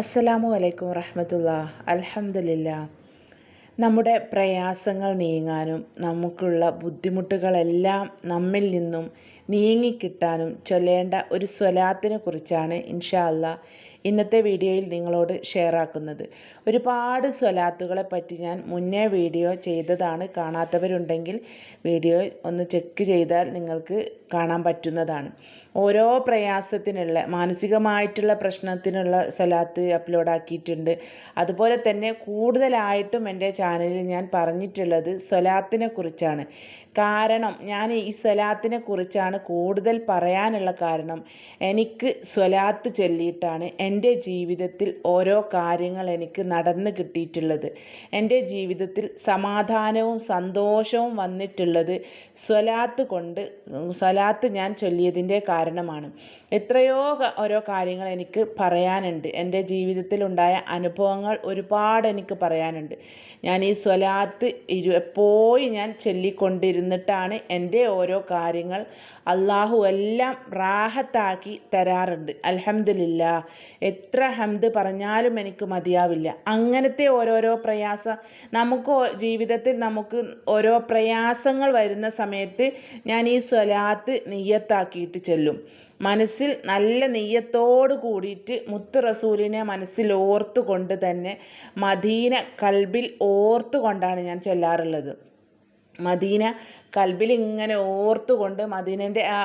അസ്സലാമു അലൈക്കും വറഹമത്തുള്ള. അലഹമില്ല നമ്മുടെ പ്രയാസങ്ങൾ നീങ്ങാനും നമുക്കുള്ള ബുദ്ധിമുട്ടുകളെല്ലാം നമ്മിൽ നിന്നും നീങ്ങിക്കിട്ടാനും ചൊല്ലേണ്ട ഒരു സ്വലാത്തിനെ കുറിച്ചാണ് ഇൻഷാല്ല ഇന്നത്തെ വീഡിയോയിൽ നിങ്ങളോട് ഷെയർ ആക്കുന്നത് ഒരുപാട് സ്വലാത്തുകളെ പറ്റി ഞാൻ മുന്നേ വീഡിയോ ചെയ്തതാണ്. കാണാത്തവരുണ്ടെങ്കിൽ വീഡിയോ ഒന്ന് ചെക്ക് ചെയ്താൽ നിങ്ങൾക്ക് കാണാൻ പറ്റുന്നതാണ്. ഓരോ പ്രയാസത്തിനുള്ള മാനസികമായിട്ടുള്ള പ്രശ്നത്തിനുള്ള സ്വലാത്ത് അപ്ലോഡ് ആക്കിയിട്ടുണ്ട്. അതുപോലെ തന്നെ കൂടുതലായിട്ടും എന്റെ ചാനലിൽ ഞാൻ പറഞ്ഞിട്ടുള്ളത് സ്വലാത്തിനെ കുറിച്ചാണ്. കാരണം ഞാൻ ഈ സ്വലാത്തിനെ കുറിച്ചാണ് കൂടുതൽ പറയാനുള്ള കാരണം എനിക്ക് സ്വലാത്ത് ചൊല്ലിയിട്ടാണ് എന്റെ ജീവിതത്തിൽ ഓരോ കാര്യങ്ങൾ എനിക്ക് നടന്നു കിട്ടിയിട്ടുള്ളത്. എന്റെ ജീവിതത്തിൽ സമാധാനവും സന്തോഷവും വന്നിട്ടുള്ളത് സ്വലാത്ത് കൊണ്ട് സ്വലാത്ത് ഞാൻ ചൊല്ലിയതിന്റെ കാരണമാണ്. എത്രയോ ഓരോ കാര്യങ്ങൾ എനിക്ക് പറയാനുണ്ട്. എന്റെ ജീവിതത്തിൽ ഉണ്ടായ അനുഭവങ്ങൾ ഒരുപാട് എനിക്ക് പറയാനുണ്ട്. ഞാൻ ഈ സ്വലാത്ത് ഇരു എപ്പോഴും ഞാൻ ചൊല്ലിക്കൊണ്ടിരുന്നിട്ടാണ് എന്റെ ഓരോ കാര്യങ്ങൾ അള്ളാഹു എല്ലാം റാഹത്താക്കി തരാറുണ്ട്. അൽഹംദുലില്ല. എത്ര ഹംദ് പറഞ്ഞാലും എനിക്ക് മതിയാവില്ല. അങ്ങനത്തെ ഓരോരോ പ്രയാസ നമുക്ക് ജീവിതത്തിൽ നമുക്ക് ഓരോ പ്രയാസങ്ങൾ വരുന്ന സമയത്ത് ഞാൻ ഈ സ്വലാത്ത് നെയ്യത്താക്കിയിട്ട് ചെല്ലും. മനസ്സിൽ നല്ല നെയ്യത്തോട് കൂടിയിട്ട് മുത്ത് റസൂലിനെ മനസ്സിൽ ഓർത്തു കൊണ്ട് തന്നെ മദീന കൽബിൽ ഓർത്തു കൊണ്ടാണ് ഞാൻ ചൊല്ലാറുള്ളത്. മദീന കൽബിൽ ഇങ്ങനെ ഓർത്തുകൊണ്ട് മദീനന്റെ ആ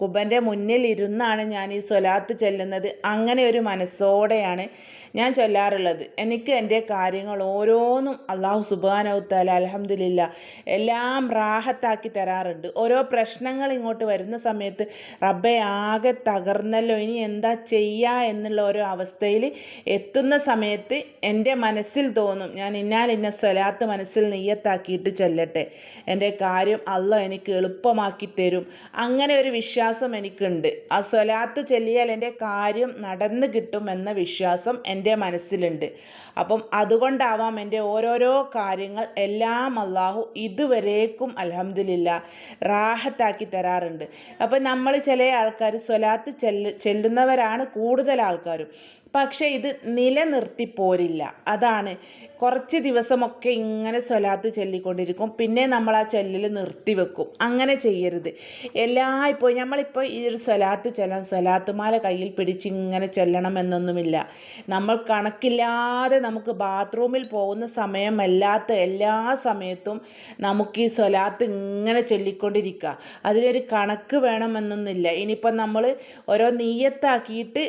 കുബന്റെ മുന്നിൽ ഇരുന്നാണ് ഞാൻ ഈ സ്വലാത്ത് ചെല്ലുന്നത്. അങ്ങനെ ഒരു മനസ്സോടെയാണ് ഞാൻ ചൊല്ലാറുള്ളത്. എനിക്ക് എന്റെ കാര്യങ്ങൾ ഓരോന്നും അള്ളാഹു സുബാനവുത്താല അലഹമ്മദില്ല എല്ലാം റാഹത്താക്കി തരാറുണ്ട്. ഓരോ പ്രശ്നങ്ങൾ ഇങ്ങോട്ട് വരുന്ന സമയത്ത് റബ്ബെ ആകെ തകർന്നല്ലോ ഇനി എന്താ ചെയ്യുക എന്നുള്ള ഓരോ അവസ്ഥയിൽ എത്തുന്ന സമയത്ത് എന്റെ മനസ്സിൽ തോന്നും ഞാൻ ഇന്നാൽ ഇന്ന സ്വലാത്ത് മനസ്സിൽ നെയ്യത്താക്കിയിട്ട് ചൊല്ലട്ടെ. എന്റെ കാര്യം അല്ല എനിക്ക് എളുപ്പമാക്കി തരും. അങ്ങനെ ഒരു വിശ്വാസം എനിക്കുണ്ട്. ആ സ്വലാത്ത് ചൊല്ലിയാൽ എന്റെ കാര്യം നടന്നു കിട്ടും എന്ന വിശ്വാസം എന്റെ മനസ്സിലുണ്ട്. അപ്പം അതുകൊണ്ടാവാം എന്റെ ഓരോരോ കാര്യങ്ങൾ എല്ലാം അള്ളാഹു ഇതുവരേക്കും അലഹമില്ല റാഹത്താക്കി തരാറുണ്ട്. അപ്പം നമ്മൾ ചില ആൾക്കാർ സ്വലാത്ത് ചെല്ല് ചെല്ലുന്നവരാണ് കൂടുതൽ ആൾക്കാരും. പക്ഷേ ഇത് നിലനിർത്തി പോരില്ല അതാണ്. കുറച്ച് ദിവസമൊക്കെ ഇങ്ങനെ സ്വലാത്ത് ചൊല്ലിക്കൊണ്ടിരിക്കും. പിന്നെ നമ്മൾ ആ ചൊല്ലിൽ നിർത്തി വെക്കും. അങ്ങനെ ചെയ്യരുത്. എല്ലാ ഇപ്പോൾ നമ്മളിപ്പോൾ ഈ ഒരു സ്വലാത്ത് ചൊല്ലാൻ സ്വലാത്തുമാല കയ്യിൽ പിടിച്ച് ഇങ്ങനെ ചൊല്ലണം എന്നൊന്നുമില്ല. നമ്മൾ കണക്കില്ലാതെ നമുക്ക് ബാത്റൂമിൽ പോകുന്ന സമയമല്ലാത്ത എല്ലാ സമയത്തും നമുക്ക് ഈ സ്വലാത്ത് ഇങ്ങനെ ചൊല്ലിക്കൊണ്ടിരിക്കുക. അതിലൊരു കണക്ക് വേണമെന്നൊന്നുമില്ല. ഇനിയിപ്പം നമ്മൾ ഓരോ നീയത്താക്കിയിട്ട്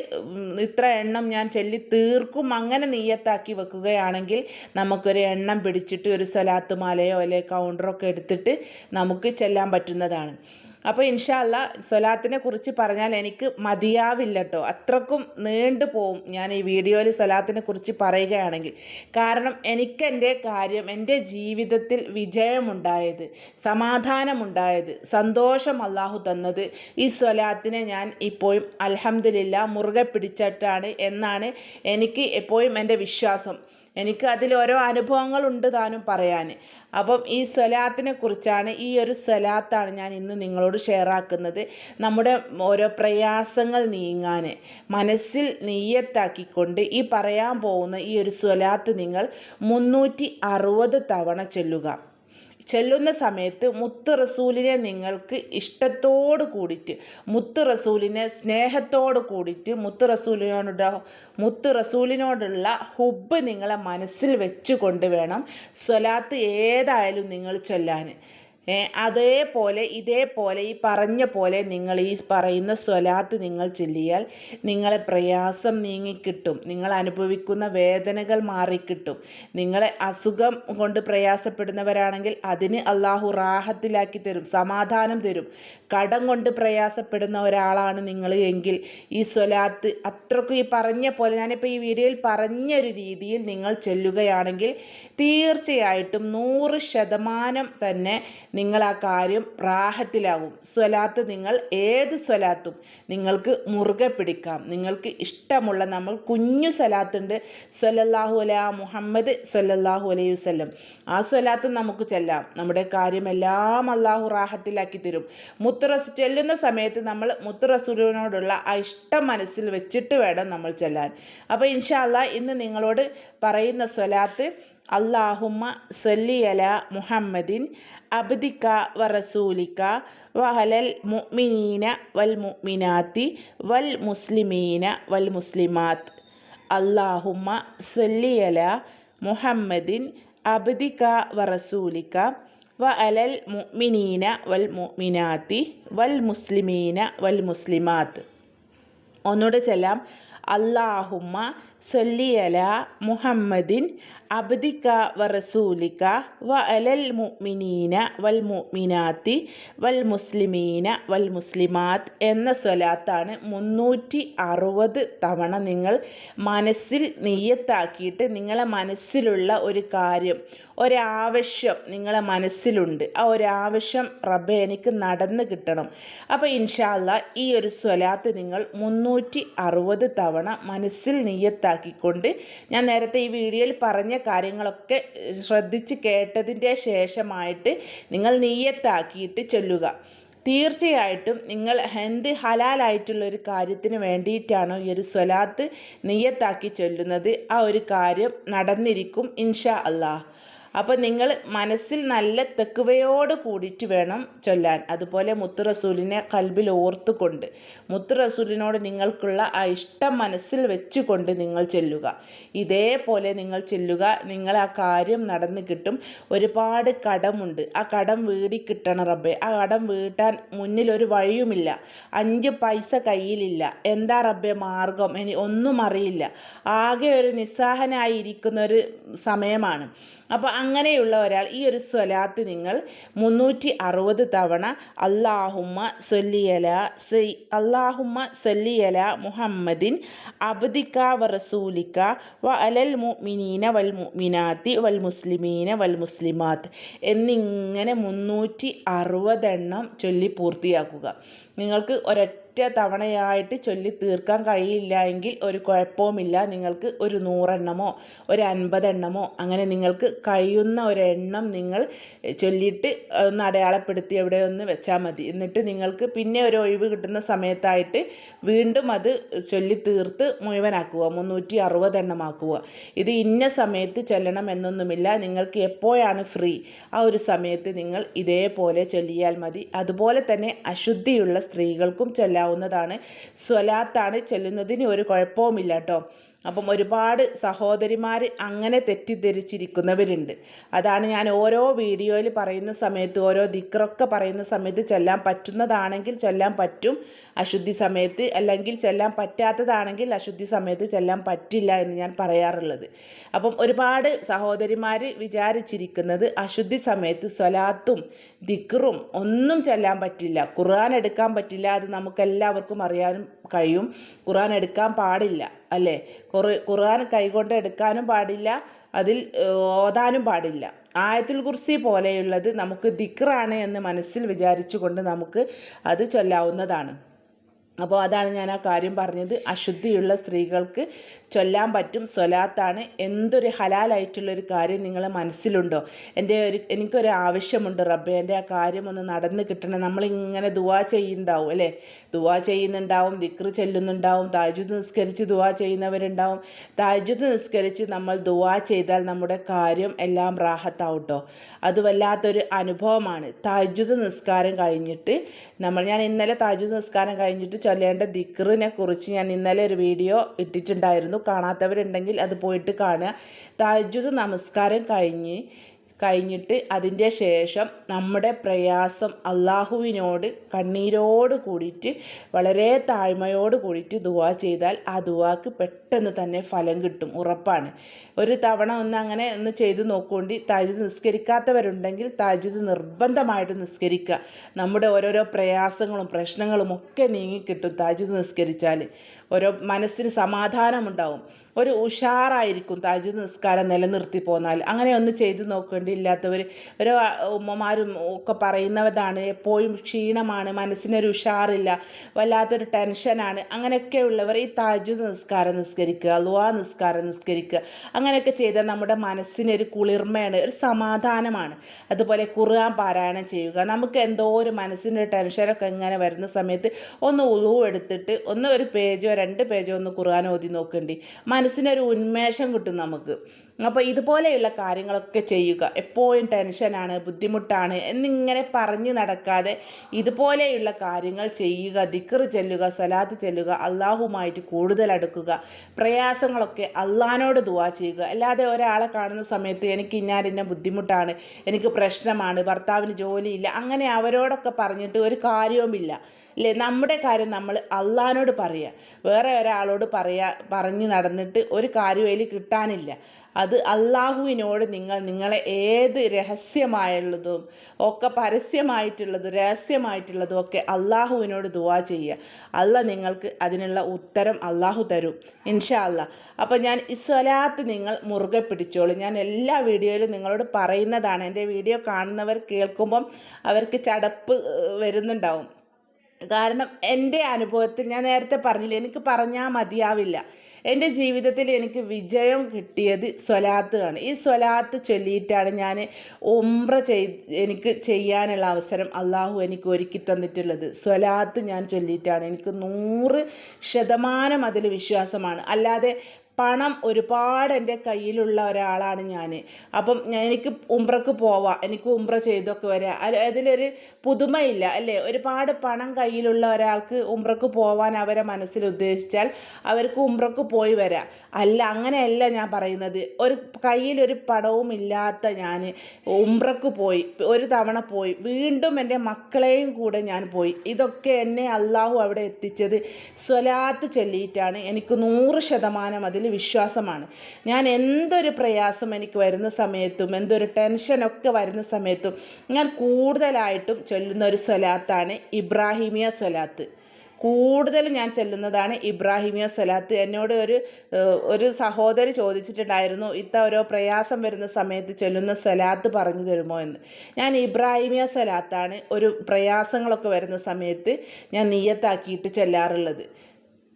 ഇത്ര എണ്ണം ഞാൻ ചൊല്ലി തീർക്കും. അങ്ങനെ നീയത്താക്കി വെക്കുകയാണെങ്കിൽ നമുക്കൊരു എണ്ണം പിടിച്ചിട്ട് ഒരു സ്വലാത്ത് മാലയോ അല്ലെ കൗണ്ടറൊക്കെ എടുത്തിട്ട് നമുക്ക് ചെല്ലാൻ പറ്റുന്നതാണ്. അപ്പോൾ ഇൻഷാല്ല സ്വലാത്തിനെ കുറിച്ച് പറഞ്ഞാൽ എനിക്ക് മതിയാവില്ല കേട്ടോ അത്രക്കും നീണ്ടു പോവും ഞാൻ ഈ വീഡിയോയിൽ സ്വലാത്തിനെ കുറിച്ച് പറയുകയാണെങ്കിൽ. കാരണം എനിക്കെന്റെ കാര്യം എന്റെ ജീവിതത്തിൽ വിജയമുണ്ടായത് സമാധാനമുണ്ടായത് സന്തോഷം അള്ളാഹു തന്നത് ഈ സ്വലാത്തിനെ ഞാൻ ഇപ്പോഴും അലഹമില്ല മുറുകെ പിടിച്ചിട്ടാണ് എന്നാണ് എനിക്ക് എപ്പോഴും എന്റെ വിശ്വാസം. എനിക്ക് അതിൽ ഓരോ അനുഭവങ്ങളുണ്ട് താനും പറയാൻ. അപ്പം ഈ സ്വലാത്തിനെ കുറിച്ചാണ് ഈ ഒരു സ്വലാത്താണ് ഞാൻ ഇന്ന് നിങ്ങളോട് ഷെയർ ആക്കുന്നത്. നമ്മുടെ ഓരോ പ്രയാസങ്ങൾ നീങ്ങാൻ മനസ്സിൽ നെയ്യത്താക്കിക്കൊണ്ട് ഈ പറയാൻ പോകുന്ന ഈ ഒരു സ്വലാത്ത് നിങ്ങൾ മുന്നൂറ്റി തവണ ചെല്ലുക. ചെല്ലുന്ന സമയത്ത് മുത്ത് റസൂലിനെ നിങ്ങൾക്ക് ഇഷ്ടത്തോട് കൂടിയിട്ട് മുത്ത് റസൂലിനെ സ്നേഹത്തോട് കൂടിയിട്ട് മുത്ത് റസൂലിനോട് മുത്ത് റസൂലിനോടുള്ള ഹുബ് നിങ്ങളെ മനസ്സിൽ വെച്ചുകൊണ്ട് വേണം സ്വലാത്ത് ഏതായാലും നിങ്ങൾ ചൊല്ലാൻ. അതേപോലെ ഇതേപോലെ ഈ പറഞ്ഞ പോലെ നിങ്ങൾ ഈ പറയുന്ന സ്വലാത്ത് നിങ്ങൾ ചൊല്ലിയാൽ നിങ്ങളെ പ്രയാസം നീങ്ങിക്കിട്ടും നിങ്ങൾ അനുഭവിക്കുന്ന വേദനകൾ മാറിക്കിട്ടും. നിങ്ങളെ അസുഖം കൊണ്ട് പ്രയാസപ്പെടുന്നവരാണെങ്കിൽ അതിന് അള്ളാഹു റാഹത്തിലാക്കി തരും സമാധാനം തരും. കടം കൊണ്ട് പ്രയാസപ്പെടുന്ന ഒരാളാണ് നിങ്ങൾ എങ്കിൽ ഈ സ്വലാത്ത് അത്രക്കും ഈ പറഞ്ഞ പോലെ ഞാനിപ്പോൾ ഈ വീഡിയോയിൽ പറഞ്ഞൊരു രീതിയിൽ നിങ്ങൾ ചൊല്ലുകയാണെങ്കിൽ തീർച്ചയായിട്ടും നൂറ് ശതമാനം തന്നെ നിങ്ങൾ ആ കാര്യം റാഹത്തിലാകും സ്വലാത്ത് നിങ്ങൾ ഏത് സ്വലാത്തും നിങ്ങൾക്ക് മുറുകെ പിടിക്കാം. നിങ്ങൾക്ക് ഇഷ്ടമുള്ള നമ്മൾ കുഞ്ഞു സ്വലാത്തുണ്ട്. സ്വലല്ലാഹു അല മുഹമ്മദ് സ്വലല്ലാഹു അലൈഹി വസ്ലം ആ സ്വലാത്ത് നമുക്ക് ചെല്ലാം. നമ്മുടെ കാര്യമെല്ലാം അള്ളാഹു റാഹത്തിലാക്കി തരും. മുത്തറസ് ചെല്ലുന്ന സമയത്ത് നമ്മൾ മുത്തുറസൂലിനോടുള്ള ആ ഇഷ്ടം മനസ്സിൽ വെച്ചിട്ട് വേണം നമ്മൾ ചെല്ലാൻ. അപ്പോൾ ഇൻഷാല്ല ഇന്ന് നിങ്ങളോട് പറയുന്ന സ്വലാത്ത് അള്ളാഹുമ്മ സല്ലിയല മുഹമ്മദിൻ അബ്ദിക്ക വറസൂലിക്ക വഹലൽ മുഅ്മിനീന വൽ മുഅ്മിനാത്തി വൽ മുസ്ലിമീന വൽ മുസ്ലിമാത്ത് അള്ളാഹുമ്മ സല്ലിയല മുഹമ്മദിൻ അബ്ദിക്ക വ അലൽ മുഅ്മിനീന വൽ മുഅ്മിനാത്തി വൽ മുസ്ലിമീന വൽ മുസ്ലിമാത്ത് ഒന്നുകൂടെ ചെല്ലാം. അള്ളാഹുമ്മ സൊല്ലിയല മുഹമ്മദിൻ അബ്ദിക്ക റസൂലിക്ക വ അലൽ മുഅ്മിനീന വൽ മുഅ്മിനാത്തി വൽ മുസ്ലിമീന വൽ മുസ്ലിമാത്ത് എന്ന സ്വലാത്താണ് മുന്നൂറ്റി അറുപത് തവണ നിങ്ങൾ മനസ്സിൽ നെയ്യത്താക്കിയിട്ട് നിങ്ങളെ മനസ്സിലുള്ള ഒരു കാര്യം ഒരാവശ്യം നിങ്ങളെ മനസ്സിലുണ്ട്. ആ ഒരാവശ്യം റബ്ബെ എനിക്ക് നടന്ന് കിട്ടണം. അപ്പോൾ ഇൻഷാല്ല ഈ ഒരു സ്വലാത്ത് നിങ്ങൾ മുന്നൂറ്റി അറുപത് തവണ മനസ്സിൽ നെയ്യത്താക്കിക്കൊണ്ട് ഞാൻ നേരത്തെ ഈ വീഡിയോയിൽ പറഞ്ഞ കാര്യങ്ങളൊക്കെ ശ്രദ്ധിച്ച് കേട്ടതിന്റെ ശേഷമായിട്ട് നിങ്ങൾ നെയ്യത്താക്കിയിട്ട് ചൊല്ലുക. തീർച്ചയായിട്ടും നിങ്ങൾ എന്ത് ഹലാലായിട്ടുള്ള ഒരു കാര്യത്തിന് വേണ്ടിയിട്ടാണോ ഈ ഒരു സ്വലാത്ത് നെയ്യത്താക്കി ചൊല്ലുന്നത് ആ ഒരു കാര്യം നടന്നിരിക്കും ഇൻഷാ അള്ളാഹ്. അപ്പോൾ നിങ്ങൾ മനസ്സിൽ നല്ല തെക്കുവയോട് കൂടിയിട്ട് വേണം ചൊല്ലാൻ. അതുപോലെ മുത്തു റസൂലിനെ കൽബിൽ ഓർത്തുകൊണ്ട് മുത്തു റസൂലിനോട് നിങ്ങൾക്കുള്ള ആ ഇഷ്ടം മനസ്സിൽ വെച്ചുകൊണ്ട് നിങ്ങൾ ചെല്ലുക. ഇതേപോലെ നിങ്ങൾ ചെല്ലുക നിങ്ങൾ ആ കാര്യം നടന്നു കിട്ടും. ഒരുപാട് കടമുണ്ട്. ആ കടം വീടി കിട്ടണം റബ്ബെ. ആ കടം വീട്ടാൻ മുന്നിൽ ഒരു വഴിയുമില്ല. അഞ്ച് പൈസ കയ്യിലില്ല. എന്താ റബ്ബെ മാർഗം ഇനി ഒന്നും അറിയില്ല. ആകെ ഒരു നിസ്സാഹനായിരിക്കുന്ന ഒരു സമയമാണ്. അപ്പോൾ അങ്ങനെയുള്ള ഒരാൾ ഈ ഒരു സ്വലാത്ത് നിങ്ങൾ മുന്നൂറ്റി അറുപത് തവണ അള്ളാഹുമ്മ സൊല്ലിയല സൈ അള്ളാഹുമ്മ സൊല്ലിയല മുഹമ്മദിൻ അബ്ദിക്ക വ റസൂലിക്ക വ അലൽ മുഅ്മിനീന വൽ മുഅ്മിനാത്തി വൽ മുസ്ലിമീന വൽ മുസ്ലിമാത്ത് എന്നിങ്ങനെ മുന്നൂറ്റി അറുപതെണ്ണം ചൊല്ലി പൂർത്തിയാക്കുക. നിങ്ങൾക്ക് ഒരൊറ്റ തവണയായിട്ട് ചൊല്ലി തീർക്കാൻ കഴിയില്ല എങ്കിൽ ഒരു കുഴപ്പവുമില്ല. നിങ്ങൾക്ക് ഒരു നൂറെണ്ണമോ ഒരു അൻപതെണ്ണമോ അങ്ങനെ നിങ്ങൾക്ക് കഴിയുന്ന ഒരെണ്ണം നിങ്ങൾ ചൊല്ലിയിട്ട് ഒന്ന് അടയാളപ്പെടുത്തി എവിടെ ഒന്ന് വെച്ചാൽ മതി. എന്നിട്ട് നിങ്ങൾക്ക് പിന്നെ ഒരു ഒഴിവ് കിട്ടുന്ന സമയത്തായിട്ട് വീണ്ടും അത് ചൊല്ലി തീർത്ത് മുഴുവനാക്കുക. മുന്നൂറ്റി അറുപതെണ്ണമാക്കുക ഇത് ഇന്ന സമയത്ത് ചൊല്ലണം എന്നൊന്നുമില്ല. നിങ്ങൾക്ക് എപ്പോഴാണ് ഫ്രീ? ആ ഒരു സമയത്ത് നിങ്ങൾ ഇതേപോലെ ചൊല്ലിയാൽ മതി. അതുപോലെ തന്നെ അശുദ്ധിയുള്ള സ്ത്രീകൾക്കും ചൊല്ലാവുന്നതാണ്. സ്വലാത്താണ് ചൊല്ലുന്നതിന് ഒരു കുഴപ്പവുമില്ല കേട്ടോ. അപ്പം ഒരുപാട് സഹോദരിമാർ അങ്ങനെ തെറ്റിദ്ധരിച്ചിരിക്കുന്നവരുണ്ട്. അതാണ് ഞാൻ ഓരോ വീഡിയോയിൽ പറയുന്ന സമയത്ത് ഓരോ ദിക്റൊക്കെ പറയുന്ന സമയത്ത് ചൊല്ലാൻ പറ്റുന്നതാണെങ്കിൽ ചൊല്ലാൻ പറ്റും. അശുദ്ധി സമയത്ത് അല്ലെങ്കിൽ ചെല്ലാൻ പറ്റാത്തതാണെങ്കിൽ അശുദ്ധി സമയത്ത് ചെല്ലാൻ പറ്റില്ല എന്ന് ഞാൻ പറയാറുള്ളത്. അപ്പം ഒരുപാട് സഹോദരിമാർ വിചാരിച്ചിരിക്കുന്നത് അശുദ്ധി സമയത്ത് സ്വലാത്തും ദിക്റും ഒന്നും ചെല്ലാൻ പറ്റില്ല. ഖുർആൻ എടുക്കാൻ പറ്റില്ല അത് നമുക്കെല്ലാവർക്കും അറിയാനും കഴിയും. ഖുർആൻ എടുക്കാൻ പാടില്ല അല്ലേ? ഖുർആൻ കൈകൊണ്ട് എടുക്കാനും പാടില്ല അതിൽ ഓതാനും പാടില്ല. ആയത്തുൽ കുർസി പോലെയുള്ളത് നമുക്ക് ദിക്റാണ് എന്ന് മനസ്സിൽ വിചാരിച്ചുകൊണ്ട് നമുക്ക് അത് ചൊല്ലാവുന്നതാണ്. അപ്പോൾ അതാണ് ഞാൻ ആ കാര്യം പറഞ്ഞത്. അശുദ്ധിയുള്ള സ്ത്രീകൾക്ക് ചൊല്ലാൻ പറ്റും സ്വലാത്താണ്. എന്തൊരു ഹലാലായിട്ടുള്ളൊരു കാര്യം നിങ്ങളെ മനസ്സിലുണ്ടോ? എന്റെ ഒരു എനിക്കൊരു ആവശ്യമുണ്ട് റബ്ബെ എന്റെ ആ കാര്യം ഒന്ന് നടന്ന് കിട്ടണം. നമ്മളിങ്ങനെ ദുവാ ചെയ്യുന്നുണ്ടാവും അല്ലേ? ദുവാ ചെയ്യുന്നുണ്ടാവും ദിക്റ് ചെല്ലുന്നുണ്ടാവും താജുദ് നിസ്കരിച്ച് ദുവാ ചെയ്യുന്നവരുണ്ടാവും. താജുദ് നിസ്കരിച്ച് നമ്മൾ ദുവാ ചെയ്താൽ നമ്മുടെ കാര്യം എല്ലാം റാഹത്താവും കേട്ടോ അത് വല്ലാത്തൊരു അനുഭവമാണ്. താജുദ് നിസ്കാരം കഴിഞ്ഞിട്ട് നമ്മൾ ഞാൻ ഇന്നലെ താജുദ് നിസ്കാരം കഴിഞ്ഞിട്ട് ചൊല്ലേണ്ട ദിക്റിനെ കുറിച്ച് ഞാൻ ഇന്നലെ ഒരു വീഡിയോ ഇട്ടിട്ടുണ്ടായിരുന്നു. കാണാത്തവരുണ്ടെങ്കിൽ അത് പോയിട്ട് കാണുക. താജുദ് നമസ്കാരം കഴിഞ്ഞ് കഴിഞ്ഞിട്ട് അതിന്റെ ശേഷം നമ്മുടെ പ്രയാസം അള്ളാഹുവിനോട് കണ്ണീരോട് കൂടിയിട്ട് വളരെ താഴ്മയോട് കൂടിയിട്ട് ദുവാ ചെയ്താൽ ആ ദുവാക്ക് പെട്ടെന്ന് തന്നെ ഫലം കിട്ടും ഉറപ്പാണ്. ഒരു തവണ ഒന്ന് അങ്ങനെ ഒന്ന് ചെയ്തു നോക്കുകൊണ്ട് താജുദ് നിസ്കരിക്കാത്തവരുണ്ടെങ്കിൽ താജുദ് നിർബന്ധമായിട്ട് നിസ്കരിക്കുക. നമ്മുടെ ഓരോരോ പ്രയാസങ്ങളും പ്രശ്നങ്ങളും ഒക്കെ നീങ്ങിക്കിട്ടും താജുദ് നിസ്കരിച്ചാൽ. ഓരോ മനസ്സിന് സമാധാനമുണ്ടാവും. ഒരു ഉഷാറായിരിക്കും താജ് നിസ്കാരം നിലനിർത്തി പോന്നാൽ. അങ്ങനെ ഒന്ന് ചെയ്തു നോക്കേണ്ടിയില്ലാത്തവർ ഒരു ഉമ്മമാരും ഒക്കെ പറയുന്നതാണ് എപ്പോഴും ക്ഷീണമാണ് മനസ്സിനൊരു ഉഷാറില്ല വല്ലാത്തൊരു ടെൻഷനാണ്. അങ്ങനെയൊക്കെയുള്ളവർ ഈ താജ് നിസ്കാരം നിസ്കരിക്കുക ലുവാ നിസ്കാരം നിസ്കരിക്കുക. അങ്ങനെയൊക്കെ ചെയ്താൽ നമ്മുടെ മനസ്സിനൊരു കുളിർമയാണ് ഒരു സമാധാനമാണ്. അതുപോലെ ഖുർആൻ പാരായണം ചെയ്യുക. നമുക്ക് എന്തോ ഒരു മനസ്സിന്റെ ടെൻഷനൊക്കെ ഇങ്ങനെ വരുന്ന സമയത്ത് ഒന്ന് ഉളു എടുത്തിട്ട് ഒന്ന് ഒരു പേജോ രണ്ട് പേജോ ഒന്ന് ഖുർആൻ ഓതി നോക്കണ്ടി. മനസ്സിനൊരു ഉന്മേഷം കിട്ടും നമുക്ക്. അപ്പോൾ ഇതുപോലെയുള്ള കാര്യങ്ങളൊക്കെ ചെയ്യുക. എപ്പോഴും ടെൻഷനാണ് ബുദ്ധിമുട്ടാണ് എന്നിങ്ങനെ പറഞ്ഞു നടക്കാതെ ഇതുപോലെയുള്ള കാര്യങ്ങൾ ചെയ്യുക ദിക്കറ് ചെല്ലുക സ്വലാത്ത് ചെല്ലുക അള്ളാഹുമായിട്ട് കൂടുതൽ അടുക്കുക പ്രയാസങ്ങളൊക്കെ അള്ളഹാനോട് ദുവാ ചെയ്യുക. അല്ലാതെ ഒരാളെ കാണുന്ന സമയത്ത് എനിക്ക് ഇന്നാരിന്ന ബുദ്ധിമുട്ടാണ് എനിക്ക് പ്രശ്നമാണ് ഭർത്താവിന് ജോലിയില്ല അങ്ങനെ അവരോടൊക്കെ പറഞ്ഞിട്ട് ഒരു കാര്യവുമില്ല. അല്ലേ നമ്മുടെ കാര്യം നമ്മൾ അള്ളഹാനോട് പറയുക വേറെ ഒരാളോട് പറയാ പറഞ്ഞു നടന്നിട്ട് ഒരു കാര്യം അതിൽ കിട്ടാനില്ല. അത് അള്ളാഹുവിനോട് നിങ്ങൾ നിങ്ങളെ ഏത് രഹസ്യമായുള്ളതും ഒക്കെ പരസ്യമായിട്ടുള്ളതും രഹസ്യമായിട്ടുള്ളതും ഒക്കെ അള്ളാഹുവിനോട് ദുവാ ചെയ്യുക. അല്ല നിങ്ങൾക്ക് അതിനുള്ള ഉത്തരം അള്ളാഹു തരും ഇൻഷാ അല്ല അപ്പോൾ ഞാൻ ഇസ്വലാത്ത് നിങ്ങൾ മുറുകെ പിടിച്ചോളൂ. ഞാൻ എല്ലാ വീഡിയോയിലും നിങ്ങളോട് പറയുന്നതാണ്. എന്റെ വീഡിയോ കാണുന്നവർ കേൾക്കുമ്പം അവർക്ക് ചടപ്പ് വരുന്നുണ്ടാവും. കാരണം എന്റെ അനുഭവത്തിൽ ഞാൻ നേരത്തെ പറഞ്ഞില്ല എനിക്ക് പറഞ്ഞാൽ മതിയാവില്ല. എന്റെ ജീവിതത്തിൽ എനിക്ക് വിജയം കിട്ടിയത് സ്വലാത്താണ്. ഈ സ്വലാത്ത് ചൊല്ലിയിട്ടാണ് ഞാൻ ഉംറ ചെയ് എനിക്ക് ചെയ്യാനുള്ള അവസരം അള്ളാഹു എനിക്ക് ഒരുക്കി തന്നിട്ടുള്ളത്. സ്വലാത്ത് ഞാൻ ചൊല്ലിയിട്ടാണ്. എനിക്ക് നൂറ് ശതമാനം അതിൽ വിശ്വാസമാണ്. അല്ലാതെ പണം ഒരുപാട് എന്റെ കയ്യിലുള്ള ഒരാളാണ് ഞാൻ. അപ്പം എനിക്ക് ഉംറക്ക് പോവാം. എനിക്ക് ഉംറ ചെയ്തൊക്കെ വരാം. അതിലൊരു പുതുമയില്ല അല്ലേ? ഒരുപാട് പണം കയ്യിലുള്ള ഒരാൾക്ക് ഉംറക്ക് പോവാൻ അവരെ മനസ്സിൽ ഉദ്ദേശിച്ചാൽ അവർക്ക് ഉംറക്ക് പോയി വരാം. അല്ല അങ്ങനെയല്ല ഞാൻ പറയുന്നത്. ഒരു കയ്യിലൊരു പടവും ഇല്ലാത്ത ഞാൻ ഉംറക്ക് പോയി ഒരു തവണ പോയി. വീണ്ടും എന്റെ മക്കളെയും കൂടെ ഞാൻ പോയി. ഇതൊക്കെ എന്നെ അള്ളാഹു അവിടെ എത്തിച്ചത് സ്വലാത്ത് ചൊല്ലിയിട്ടാണ്. എനിക്ക് നൂറ് ശതമാനം അതിൽ വിശ്വാസമാണ്. ഞാൻ എന്തൊരു പ്രയാസം എനിക്ക് വരുന്ന സമയത്തും എന്തൊരു ടെൻഷനൊക്കെ വരുന്ന സമയത്തും ഞാൻ കൂടുതലായിട്ടും ചൊല്ലുന്ന ഒരു സ്വലാത്താണ് ഇബ്രാഹിമിയ സ്വലാത്ത്. കൂടുതൽ ഞാൻ ചെല്ലുന്നതാണ് ഇബ്രാഹിമിയ സ്വലാത്ത്. എന്നോട് ഒരു ഒരു സഹോദരി ചോദിച്ചിട്ടുണ്ടായിരുന്നു ഇത്ത ഓരോ പ്രയാസം വരുന്ന സമയത്ത് ചൊല്ലുന്ന സ്വലാത്ത് പറഞ്ഞു തരുമോ എന്ന്? ഞാൻ ഇബ്രാഹിമിയ സ്വലാത്താണ് ഒരു പ്രയാസങ്ങളൊക്കെ വരുന്ന സമയത്ത് ഞാൻ നീയത്താക്കിയിട്ട് ചെല്ലാറുള്ളത്.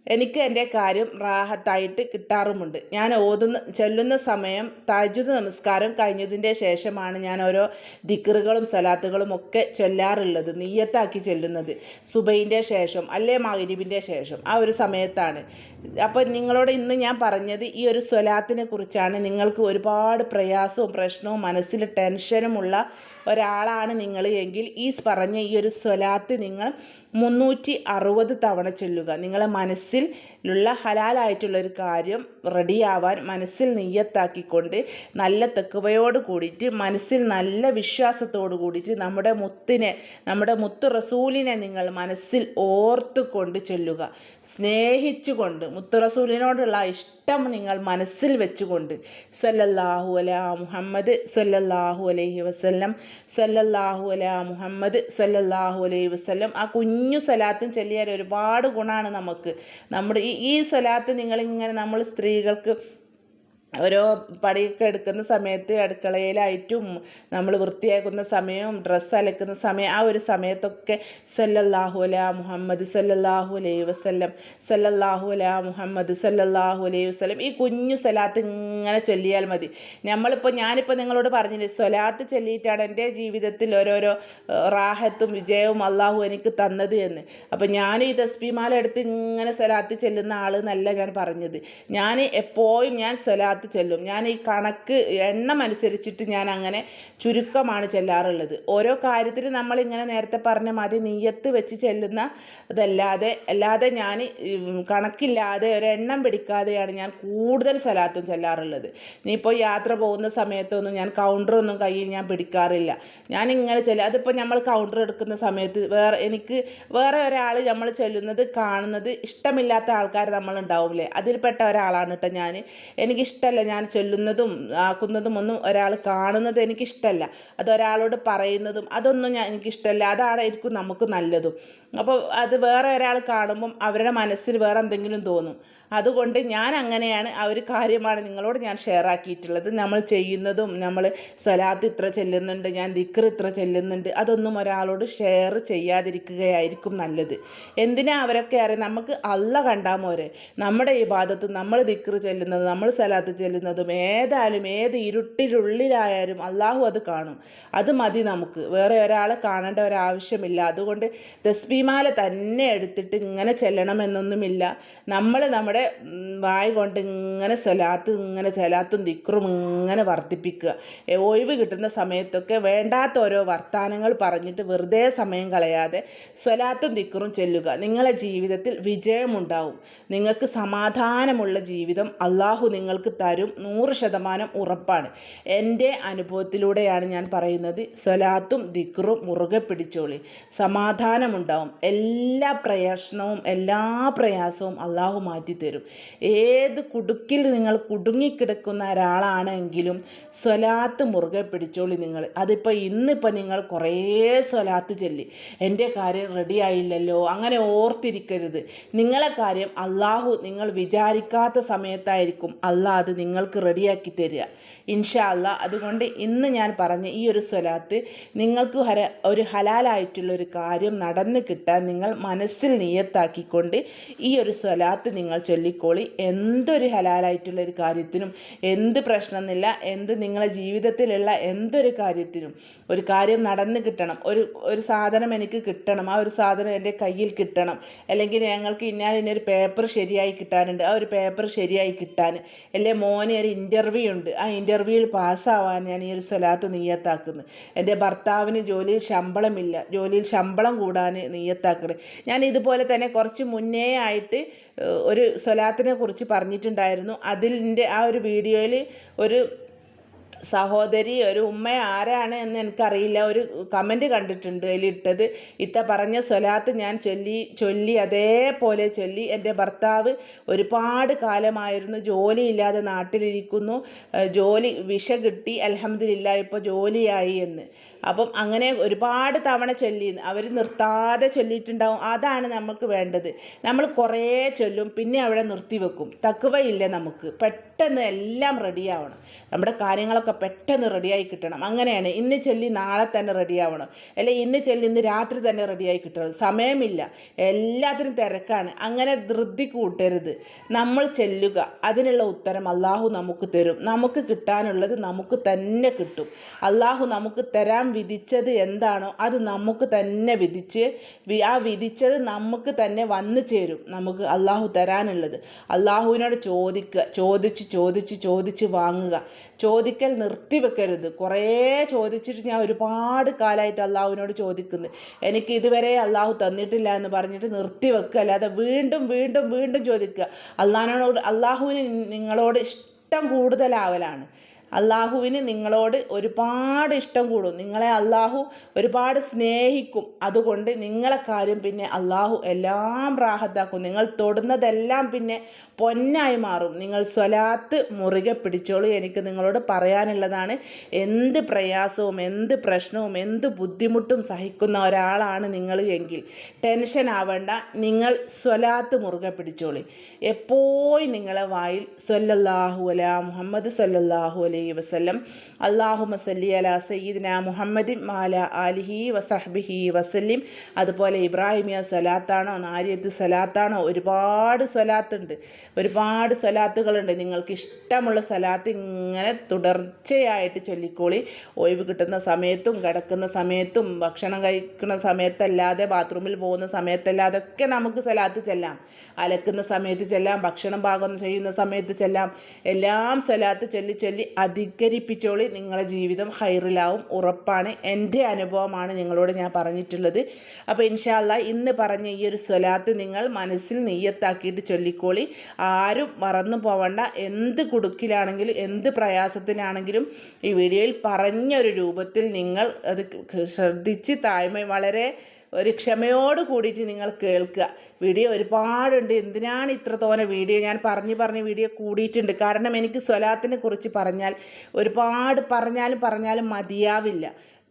എനിക്ക് എന്റെ കാര്യം റാഹത്തായിട്ട് കിട്ടാറുമുണ്ട്. ഞാൻ ഓതുന്ന ചെല്ലുന്ന സമയം തജുദ് നമസ്കാരം കഴിഞ്ഞതിന്റെ ശേഷമാണ് ഞാൻ ഓരോ ദിക്കറുകളും സലാത്തുകളും ഒക്കെ ചൊല്ലാറുള്ളത് നീയത്താക്കി ചൊല്ലുന്നത്. സുബൈന്റെ ശേഷം അല്ലേ മകരിബിന്റെ ശേഷം ആ ഒരു സമയത്താണ്. അപ്പോൾ നിങ്ങളോട് ഇന്ന് ഞാൻ പറഞ്ഞത് ഈ ഒരു സ്വലാത്തിനെ കുറിച്ചാണ്. നിങ്ങൾക്ക് ഒരുപാട് പ്രയാസവും പ്രശ്നവും മനസ്സിൽ ടെൻഷനുമുള്ള ഒരാളാണ് നിങ്ങൾ എങ്കിൽ ഈ പറഞ്ഞ ഈ ഒരു സ്വലാത്ത് നിങ്ങൾ മുന്നൂറ്റി അറുപത് തവണ ചൊല്ലുക. നിങ്ങളെ മനസ്സിലുള്ള ഹലാലായിട്ടുള്ളൊരു കാര്യം റെഡിയാവാൻ മനസ്സിൽ നെയ്യത്താക്കിക്കൊണ്ട് നല്ല തെക്കുവയോട് കൂടിയിട്ട് മനസ്സിൽ നല്ല വിശ്വാസത്തോട് കൂടിയിട്ട് നമ്മുടെ മുത്തിനെ നമ്മുടെ മുത്ത് റസൂലിനെ നിങ്ങൾ മനസ്സിൽ ഓർത്തുകൊണ്ട് ചൊല്ലുക. സ്നേഹിച്ചുകൊണ്ട് മുത്ത് റസൂലിനോടുള്ള ഇഷ്ടം നിങ്ങൾ മനസ്സിൽ വെച്ചുകൊണ്ട് സല്ലല്ലാഹു അല മുഹമ്മദ് സല്ലല്ലാഹു അലൈഹി വസല്ലം സല്ലല്ലാഹു അല മുഹമ്മദ് സല്ലല്ലാഹു അലൈഹി വസ്ലം ആ കുഞ്ഞു സ്വലാത്തും ചൊല്ലിയാൽ ഒരുപാട് ഗുണമാണ് നമുക്ക്. നമ്മുടെ ഈ ഈ സ്വലാത്ത് നിങ്ങളിങ്ങനെ നമ്മൾ സ്ത്രീകൾക്ക് ഓരോ പണിയൊക്കെ എടുക്കുന്ന സമയത്ത് അടുക്കളയിലായിട്ടും നമ്മൾ വൃത്തിയാക്കുന്ന സമയവും ഡ്രസ്സ് അലക്കുന്ന സമയം ആ ഒരു സമയത്തൊക്കെ സല്ലല്ലാഹു അല മുഹമ്മദ് സല്ലല്ലാഹു അലൈഹി വസല്ലം സല്ലല്ലാഹു അല മുഹമ്മദ് സല്ലല്ലാഹു അലൈഹി വസല്ലം. ഈ കുഞ്ഞു സലാത്ത് ഇങ്ങനെ ചൊല്ലിയാൽ മതി. നമ്മളിപ്പോൾ ഞാനിപ്പോൾ നിങ്ങളോട് പറഞ്ഞില്ലേ സ്വലാത്ത് ചൊല്ലിയിട്ടാണ് എന്റെ ജീവിതത്തിൽ ഓരോരോ റാഹത്തും വിജയവും അള്ളാഹു എനിക്ക് തന്നത് എന്ന്. അപ്പോൾ ഞാൻ ഈ തസ്ബിമാല എടുത്ത് ഇങ്ങനെ സ്വലാത്ത് ചെല്ലുന്ന ആൾ എന്നല്ല ഞാൻ പറഞ്ഞത്. ഞാൻ എപ്പോഴും ഞാൻ സ്വലാത്ത് ഭാഗത്ത് ചെല്ലും. ഞാൻ ഈ കണക്ക് എണ്ണം അനുസരിച്ചിട്ട് ഞാൻ അങ്ങനെ ചുരുക്കമാണ് ചെല്ലാറുള്ളത്. ഓരോ കാര്യത്തിന് നമ്മളിങ്ങനെ നേരത്തെ പറഞ്ഞ മതി നീയത്ത് വെച്ച് ചെല്ലുന്ന ഇതല്ലാതെ അല്ലാതെ ഞാൻ കണക്കില്ലാതെ ഒരെണ്ണം പിടിക്കാതെയാണ് ഞാൻ കൂടുതൽ സ്ഥലത്തും ചെല്ലാറുള്ളത്. ഇനിയിപ്പോൾ യാത്ര പോകുന്ന സമയത്തൊന്നും ഞാൻ കൗണ്ടറൊന്നും കയ്യിൽ ഞാൻ പിടിക്കാറില്ല. ഞാൻ ഇങ്ങനെ ചെല്ലുക അതിപ്പോൾ നമ്മൾ കൗണ്ടർ എടുക്കുന്ന സമയത്ത് വേറെ എനിക്ക് വേറെ ഒരാൾ നമ്മൾ ചെല്ലുന്നത് കാണുന്നത് ഇഷ്ടമില്ലാത്ത ആൾക്കാർ നമ്മളുണ്ടാവില്ലേ? അതിൽപ്പെട്ട ഒരാളാണ് കേട്ടോ ഞാൻ. എനിക്കിഷ്ടമല്ല ഞാൻ ചൊല്ലുന്നതും ആക്കുന്നതും ഒന്നും ഒരാൾ കാണുന്നത് എനിക്കിഷ്ടമല്ല. അതൊരാളോട് പറയുന്നതും അതൊന്നും ഞാൻ എനിക്കിഷ്ടമല്ല. അതായിരിക്കും നമുക്ക് നല്ലതും. അപ്പോൾ അത് വേറെ ഒരാൾ കാണുമ്പം അവരുടെ മനസ്സിൽ വേറെ എന്തെങ്കിലും തോന്നും. അതുകൊണ്ട് ഞാൻ അങ്ങനെയാണ് ആ ഒരു കാര്യമാണ് നിങ്ങളോട് ഞാൻ ഷെയർ ആക്കിയിട്ടുള്ളത്. നമ്മൾ ചെയ്യുന്നതും നമ്മൾ സ്വലാത്ത് ഇത്ര ചെല്ലുന്നുണ്ട് ഞാൻ ദിക്കർ ഇത്ര ചെല്ലുന്നുണ്ട് അതൊന്നും ഒരാളോട് ഷെയർ ചെയ്യാതിരിക്കുകയായിരിക്കും നല്ലത്. എന്തിനാ അവരൊക്കെ അറിയാം? നമുക്ക് അല്ല കണ്ടാൽ പോരെ നമ്മുടെ ഈ ഭാഗത്ത് നമ്മൾ ദിക്കർ ചെല്ലുന്നത് നമ്മൾ സ്വലാത്ത് ചെല്ലുന്നതും ഏതായാലും ഏത് ഇരുട്ടിലുള്ളിലായാലും അള്ളാഹു അത് കാണും. അത് മതി നമുക്ക്. വേറെ ഒരാളെ കാണേണ്ട ഒരാവശ്യമില്ല അതുകൊണ്ട് ദസ്ബിമാല തന്നെ എടുത്തിട്ട് ഇങ്ങനെ ചെല്ലണമെന്നൊന്നുമില്ല നമ്മൾ നമ്മുടെ വായ കൊണ്ട് ഇങ്ങനെ സ്വലാത്ത് ഇങ്ങനെ സ്വലാത്തും ദിക്റും ഇങ്ങനെ വർദ്ധിപ്പിക്കുക. ഒഴിവ് കിട്ടുന്ന സമയത്തൊക്കെ വേണ്ടാത്ത ഓരോ വർത്തമാനങ്ങൾ പറഞ്ഞിട്ട് വെറുതെ സമയം കളയാതെ സ്വലാത്തും ദിക്റും ചെല്ലുക. നിങ്ങളെ ജീവിതത്തിൽ വിജയമുണ്ടാവും. നിങ്ങൾക്ക് സമാധാനമുള്ള ജീവിതം അള്ളാഹു നിങ്ങൾക്ക് തരും. നൂറ് ശതമാനം ഉറപ്പാണ്. എന്റെ അനുഭവത്തിലൂടെയാണ് ഞാൻ പറയുന്നത് സ്വലാത്തും ദിക്റും മുറുകെ പിടിച്ചോളി. സമാധാനമുണ്ടാവും. എല്ലാ പ്രയത്നവും എല്ലാ പ്രയാസവും അള്ളാഹു മാറ്റിത്തരും ഏത് കുടുക്കിൽ നിങ്ങൾ കുടുങ്ങിക്കിടക്കുന്ന ഒരാളാണെങ്കിലും സ്വലാത്ത് മുറുകെ പിടിച്ചോളി നിങ്ങൾ. അതിപ്പോൾ ഇന്നിപ്പോൾ നിങ്ങൾ കുറേ സ്വലാത്ത് ചൊല്ലി. എന്റെ കാര്യം റെഡി ആയില്ലല്ലോ. അങ്ങനെ ഓർത്തിരിക്കരുത്. നിങ്ങളെ കാര്യം അള്ളാഹു നിങ്ങൾ വിചാരിക്കാത്ത സമയത്തായിരിക്കും അള്ളാഹ് അത് നിങ്ങൾക്ക് റെഡിയാക്കി തരിക. ഇൻഷാ അല്ല അതുകൊണ്ട് ഇന്ന് ഞാൻ പറഞ്ഞ ഈ ഒരു സ്വലാത്ത് നിങ്ങൾക്ക് ഹര ഒരു ഹലാലായിട്ടുള്ള ഒരു കാര്യം നടന്നു കിട്ടാൻ നിങ്ങൾ മനസ്സിൽ നിയത്താക്കിക്കൊണ്ട് ഈ ഒരു സ്വലാത്ത് നിങ്ങൾ ചൊല്ലിക്കോളി. എന്തൊരു ഹലാലായിട്ടുള്ള ഒരു കാര്യത്തിനും എന്ത് പ്രശ്നമെന്നില്ല എന്ത് നിങ്ങളെ ജീവിതത്തിലുള്ള എന്തൊരു കാര്യത്തിനും. ഒരു കാര്യം നടന്നു കിട്ടണം. ഒരു ഒരു സാധനം എനിക്ക് കിട്ടണം. ആ ഒരു സാധനം എന്റെ കയ്യിൽ കിട്ടണം. അല്ലെങ്കിൽ ഞങ്ങൾക്ക് ഇന്നാൽ ഇന്നൊരു പേപ്പർ ശരിയായി കിട്ടാനുണ്ട്. ആ ഒരു പേപ്പർ ശരിയായി കിട്ടാൻ. അല്ലെ മോന് ഒരു ഇന്റർവ്യൂ ഉണ്ട്. ആ ഇന്റർവ്യൂവിൽ പാസ്സാവാൻ ഞാൻ ഈ ഒരു സ്വലാത്ത് നീയത്താക്കുന്നു എന്റെ ഭർത്താവിന് ജോലിയിൽ ശമ്പളമില്ല. ജോലിയിൽ ശമ്പളം കൂടാൻ നീയത്താക്കണേ ഞാൻ ഇതുപോലെ തന്നെ കുറച്ച് മുന്നേ ആയിട്ട് ഒരു സ്വലാത്തിനെ കുറിച്ച് പറഞ്ഞിട്ടുണ്ടായിരുന്നു അതിന്റെ ആ ഒരു വീഡിയോയിൽ ഒരു സഹോദരി ഒരു ഉമ്മ ആരാണ് എന്ന് എനിക്കറിയില്ല. ഒരു കമന്റ് കണ്ടിട്ടുണ്ട് അതിലിട്ടത്. ഇത്ത പറഞ്ഞ സ്വലാത്ത് ഞാൻ ചൊല്ലി ചൊല്ലി അതേപോലെ ചൊല്ലി. എന്റെ ഭർത്താവ് ഒരുപാട് കാലമായിരുന്നു ജോലിയില്ലാതെ നാട്ടിലിരിക്കുന്നു. ജോലി വിഷ കിട്ടി. അലഹമ്മദില്ല ഇപ്പോൾ ജോലിയായി എന്ന്. അപ്പം അങ്ങനെ ഒരുപാട് തവണ ചൊല്ലി അവർ നിർത്താതെ ചൊല്ലിയിട്ടുണ്ടാവും. അതാണ് നമുക്ക് വേണ്ടത്. നമ്മൾ കുറേ ചൊല്ലും പിന്നെ അവിടെ നിർത്തി വെക്കും. തക്കുവയില്ല നമുക്ക്. പെട്ടെന്ന് എല്ലാം റെഡിയാവണം. നമ്മുടെ കാര്യങ്ങളൊക്കെ പെട്ടെന്ന് റെഡിയായി കിട്ടണം. അങ്ങനെയാണ്. ഇന്ന് ചൊല്ലി നാളെ തന്നെ റെഡിയാവണം. അല്ലെ ഇന്ന് ചൊല്ലി ഇന്ന് രാത്രി തന്നെ റെഡിയായി കിട്ടണം. സമയമില്ല. എല്ലാത്തിനും തിരക്കാണ്. അങ്ങനെ ധൃതി കൂട്ടരുത്. നമ്മൾ ചെല്ലുക. അതിനുള്ള ഉത്തരം അള്ളാഹു നമുക്ക് തരും. നമുക്ക് കിട്ടാനുള്ളത് നമുക്ക് തന്നെ കിട്ടും. അള്ളാഹു നമുക്ക് തരാൻ വിധിച്ചത് എന്താണോ അത് നമുക്ക് തന്നെ വിധിച്ച് ആ വിധിച്ചത് നമുക്ക് തന്നെ വന്നു ചേരും. നമുക്ക് അള്ളാഹു തരാനുള്ളത്. അള്ളാഹുവിനോട് ചോദിക്കുക ചോദിച്ച് ചോദിച്ച് ചോദിച്ച് വാങ്ങുക. ചോദിക്കൽ നിർത്തിവെക്കരുത്. കുറേ ചോദിച്ചിട്ട് ഞാൻ ഒരുപാട് കാലമായിട്ട് അള്ളാഹുവിനോട് ചോദിക്കുന്നു. എനിക്ക് ഇതുവരെ അള്ളാഹു തന്നിട്ടില്ല എന്ന് പറഞ്ഞിട്ട് നിർത്തി വെക്കുക അല്ലാതെ വീണ്ടും വീണ്ടും വീണ്ടും ചോദിക്കുക. അള്ളാഹിനോട് അള്ളാഹുവിന് നിങ്ങളോട് ഇഷ്ടം കൂടുതലാവലാണ്. അള്ളാഹുവിന് നിങ്ങളോട് ഒരുപാട് ഇഷ്ടം കൂടും. നിങ്ങളെ അള്ളാഹു ഒരുപാട് സ്നേഹിക്കും. അതുകൊണ്ട് നിങ്ങളെ കാര്യം പിന്നെ അള്ളാഹു എല്ലാം റാഹത്താക്കും നിങ്ങൾ തൊടുന്നതെല്ലാം പിന്നെ പൊന്നായി മാറും. നിങ്ങൾ സ്വലാത്ത് മുറുകെ പിടിച്ചോളൂ. എനിക്ക് നിങ്ങളോട് പറയാനുള്ളതാണ് എന്ത് പ്രയാസവും എന്ത് പ്രശ്നവും എന്ത് ബുദ്ധിമുട്ടും സഹിക്കുന്ന ഒരാളാണ് നിങ്ങൾ എങ്കിൽ ടെൻഷൻ ആവേണ്ട. നിങ്ങൾ സ്വലാത്ത് മുറുകെ പിടിച്ചോളി. എപ്പോഴും നിങ്ങളെ വായിൽ സല്ലല്ലാഹു അല മുഹമ്മദ് സല്ലല്ലാഹു അലൈഹി വസല്ലം അള്ളാഹു മസല്ലി അല സയ്യിദിന മുഹമ്മദിൻ മാല അലിഹി വസഹബിഹി വസല്ലിം. അതുപോലെ ഇബ്രാഹിമിയ സ്വലാത്താണോ നാരിയത്ത് സ്വലാത്താണോ ഒരുപാട് സ്വലാത്തുണ്ട്. ഒരുപാട് സ്വലാത്തുകളുണ്ട്. നിങ്ങൾക്ക് ഇഷ്ടമുള്ള സ്വലാത്ത് ഇങ്ങനെ തുടർച്ചയായിട്ട് ചൊല്ലിക്കോളി. ഒഴിവ് കിട്ടുന്ന സമയത്തും കിടക്കുന്ന സമയത്തും ഭക്ഷണം കഴിക്കുന്ന സമയത്തല്ലാതെ ബാത്റൂമിൽ പോകുന്ന സമയത്തല്ലാതെ ഒക്കെ നമുക്ക് സ്വലാത്ത് ചെല്ലാം. അലക്കുന്ന സമയത്ത് ചെല്ലാം ഭക്ഷണം പാകം ചെയ്യുന്ന സമയത്ത് ചെല്ലാം. എല്ലാം സ്വലാത്ത് ചൊല്ലി ചൊല്ലി അധികരിപ്പിച്ചോളി. നിങ്ങളുടെ ജീവിതം ഹൈറിലാവും ഉറപ്പാണ്. എന്റെ അനുഭവമാണ് നിങ്ങളോട് ഞാൻ പറഞ്ഞിട്ടുള്ളത്. അപ്പോൾ ഇൻഷാല്ല ഇന്ന് പറഞ്ഞ ഈ ഒരു സ്വലാത്ത് നിങ്ങൾ മനസ്സിൽ നെയ്യത്താക്കിയിട്ട് ചൊല്ലിക്കോളി. ആരും മറന്നു പോവണ്ട. എന്ത് കുടുക്കിലാണെങ്കിലും എന്ത് പ്രയാസത്തിനാണെങ്കിലും ഈ വീഡിയോയിൽ പറഞ്ഞ ഒരു രൂപത്തിൽ നിങ്ങൾ അത് ശ്രദ്ധിച്ച് താഴ്മ വളരെ ഒരു ക്ഷമയോട് കൂടിയിട്ട് നിങ്ങൾ കേൾക്കുക. വീഡിയോ ഒരുപാടുണ്ട്. എന്തിനാണ് ഇത്ര തോനെ വീഡിയോ? ഞാൻ പറഞ്ഞു പറഞ്ഞ് വീഡിയോ കൂടിയിട്ടുണ്ട്. കാരണം എനിക്ക് സ്വലാത്തിനെ കുറിച്ച് പറഞ്ഞാൽ ഒരുപാട് പറഞ്ഞാലും പറഞ്ഞാലും മതിയാവില്ല.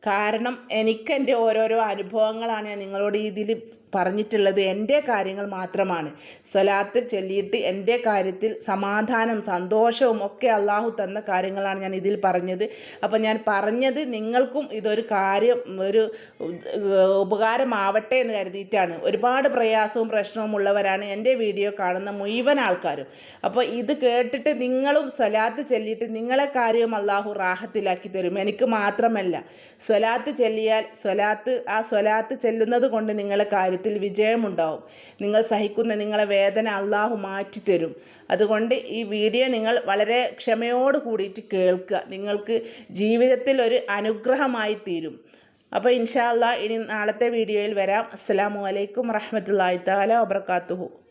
കാരണം എനിക്ക് എന്റെ ഓരോരോ അനുഭവങ്ങളാണ് ഞാൻ നിങ്ങളോട് ഇതിൽ പറഞ്ഞിട്ടുള്ളത് എന്റെ കാര്യങ്ങൾ മാത്രമാണ്. സ്വലാത്ത് ചൊല്ലിയിട്ട് എന്റെ കാര്യത്തിൽ സമാധാനം സന്തോഷവും ഒക്കെ അള്ളാഹു തന്ന കാര്യങ്ങളാണ് ഞാൻ ഇതിൽ പറഞ്ഞത്. അപ്പോൾ ഞാൻ പറഞ്ഞത് നിങ്ങൾക്കും ഇതൊരു കാര്യം ഒരു ഉപകാരമാവട്ടെ എന്ന് കരുതിയിട്ടാണ്. ഒരുപാട് പ്രയാസവും പ്രശ്നവും ഉള്ളവരാണ് എന്റെ വീഡിയോ കാണുന്ന മുഴുവൻ ആൾക്കാരും. അപ്പോൾ ഇത് കേട്ടിട്ട് നിങ്ങളും സ്വലാത്ത് ചൊല്ലിയിട്ട് നിങ്ങളെ കാര്യവും അള്ളാഹു റാഹത്തിലാക്കി തരും. എനിക്ക് മാത്രമല്ല സ്വലാത്ത് ചൊല്ലിയാൽ സ്വലാത്ത് ആ സ്വലാത്ത് ചെല്ലുന്നത് കൊണ്ട് നിങ്ങളെ കാര്യത്തിൽ വിജയമുണ്ടാവും. നിങ്ങൾ സഹിക്കുന്ന നിങ്ങളെ വേദന അള്ളാഹു മാറ്റിത്തരും. അതുകൊണ്ട് ഈ വീഡിയോ നിങ്ങൾ വളരെ ക്ഷമയോട് കൂടിയിട്ട് കേൾക്കുക. നിങ്ങൾക്ക് ജീവിതത്തിൽ ഒരു അനുഗ്രഹമായി തീരും. അപ്പോൾ ഇൻഷാല്ല ഇനി നാളത്തെ വീഡിയോയിൽ വരാം. അസ്സാം വലൈക്കും വറഹമത്തല്ലാ താല വബർക്കാത്തുഹു